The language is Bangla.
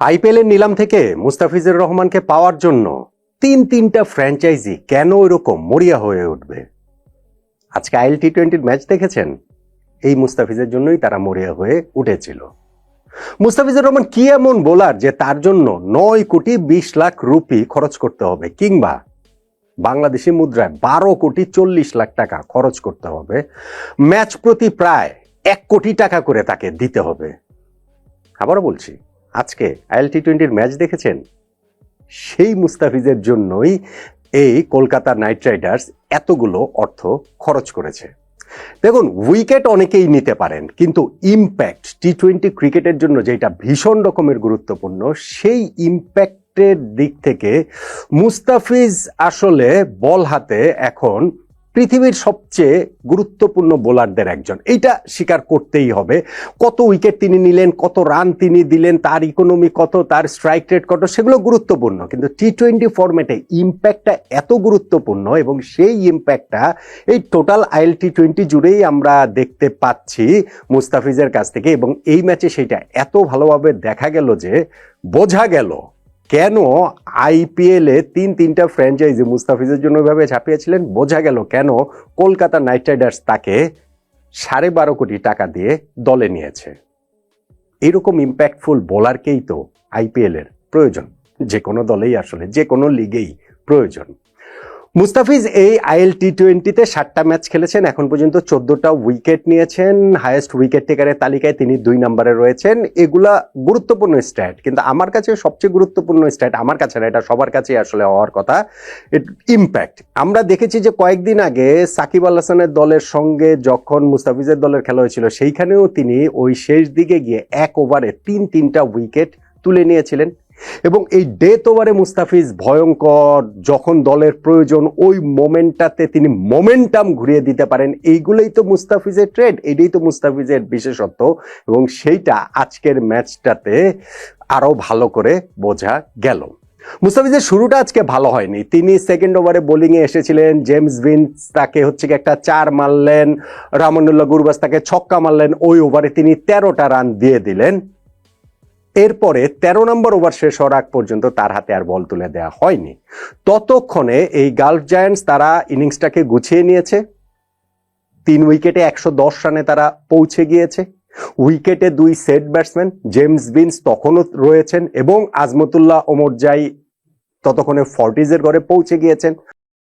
আইপিএল এর নিলাম থেকে মুস্তাফিজুর রহমানকে পাওয়ার জন্য তিন তিনটা ফ্র্যাঞ্চাইজি কেন এরকম মরিয়া হয়ে উঠবে? আজকে আইএল টি টোয়েন্টির ম্যাচ দেখেছেন? এই মুস্তাফিজের জন্যই তারা মরিয়া হয়ে উঠেছিল। মুস্তাফিজুর রহমান কি এমন বোলার যে তার জন্য নয় কোটি বিশ লাখ রুপি খরচ করতে হবে কিংবা বাংলাদেশি মুদ্রায় বারো কোটি চল্লিশ লাখ টাকা খরচ করতে হবে, ম্যাচ প্রতি প্রায় এক কোটি টাকা করে তাকে দিতে হবে? আবারও বলছি আজকে আইএল টি টোয়েন্টির ম্যাচ দেখেছেন? সেই মুস্তাফিজের জন্যই এই কলকাতা নাইট রাইডার্স এতগুলো অর্থ খরচ করেছে। দেখুন, উইকেট অনেকেই নিতে পারেন, কিন্তু ইম্প্যাক্ট টি টোয়েন্টি ক্রিকেটের জন্য যেটা ভীষণ রকমের গুরুত্বপূর্ণ, সেই ইম্প্যাক্টের দিক থেকে মুস্তাফিজ আসলে বল হাতে এখন পৃথিবীর সবচেয়ে গুরুত্বপূর্ণ বোলারদের একজন। এইটা স্বীকার করতেই হবে। কত উইকেট তিনি নিলেন, কত রান তিনি দিলেন, তার ইকোনমি কত, তার স্ট্রাইক রেট কত, সেগুলো গুরুত্বপূর্ণ। কিন্তু টি টোয়েন্টি ফরম্যাটে ইম্প্যাক্টটা এত গুরুত্বপূর্ণ এবং সেই ইম্প্যাক্টটা এই টোটাল আইএল টি টোয়েন্টি জুড়েই আমরা দেখতে পাচ্ছি মুস্তাফিজের কাছ থেকে এবং এই ম্যাচে সেটা এত ভালোভাবে দেখা গেল যে বোঝা গেল কেন আইপিএলে তিন তিনটা ফ্র্যাঞ্চাইজি মুস্তাফিজের জন্য ওইভাবে ঝাঁপিয়েছিলেন বোঝা গেল কেন কলকাতা নাইট রাইডার্স তাকে সাড়ে বারো কোটি টাকা দিয়ে দলে নিয়েছে। এরকম ইম্প্যাক্টফুল বোলারকেই তো আইপিএলের প্রয়োজন। যে কোনো দলেই আসলে, যে কোনো লিগেই প্রয়োজন। মুস্তাফিজ, এই আইএল টি টোয়েন্টিতে সাতটা ম্যাচ খেলেছেন, এখন পর্যন্ত চোদ্দটা উইকেট নিয়েছেন। হায়েস্ট উইকেট টেকারের তালিকায় তিনি দুই নম্বরে রয়েছেন। এগুলা গুরুত্বপূর্ণ স্ট্যাট, কিন্তু আমার কাছে সবচেয়ে গুরুত্বপূর্ণ স্ট্যাট আমার কাছে না, এটা সবার কাছেই আসলে হওয়ার কথা ইম্প্যাক্ট। আমরা দেখেছি যে কয়েকদিন আগে সাকিব আল হাসানের দলের সঙ্গে যখন মুস্তাফিজের দলের খেলা হয়েছিল, সেইখানেও তিনি ওই শেষ দিকে গিয়ে এক ওভারে তিন তিনটা উইকেট তুলে নিয়েছিলেন। এবং এই ডেথ ওভারে মুস্তাফিজ ভয়ঙ্কর, যখন দলের প্রয়োজন ওই মোমেন্টটাতে তিনি মোমেন্টাম ঘুরিয়ে দিতে পারেন, এইগুলোই তো মুস্তাফিজের ট্রেড এটাই তো মুস্তাফিজের বিশেষত্ব এবং সেইটা আজকের ম্যাচটাতে আরও ভালো করে বোঝা গেল। মুস্তাফিজের শুরুটা আজকে ভালো হয়নি। তিনি সেকেন্ড ওভারে বোলিংয়ে এসেছিলেন জেমস ভিন্স তাকে হচ্ছে একটা চার মারলেন, রামনুল্লাহ গুরবাস তাকে ছক্কা মারলেন, ওই ওভারে তিনি তেরোটা রান দিয়ে দিলেন। এরপরে তেরো নম্বর ওভার শেষ হওয়ার আগ পর্যন্ত তার হাতে আর বল তুলে দেওয়া হয়নি। ততক্ষণে এই গালফ জায়ান্টস তারা ইনিংসটাকে গুছিয়ে নিয়েছে। তিন উইকেটে একশো দশ রানে তারা পৌঁছে গিয়েছে। উইকেটে দুই সেট ব্যাটসম্যান জেমস বিন্স তখনও রয়েছেন এবং আজমতুল্লাহ ওমরজাই ততক্ষণে ফর্টিজের ঘরে পৌঁছে গিয়েছেন।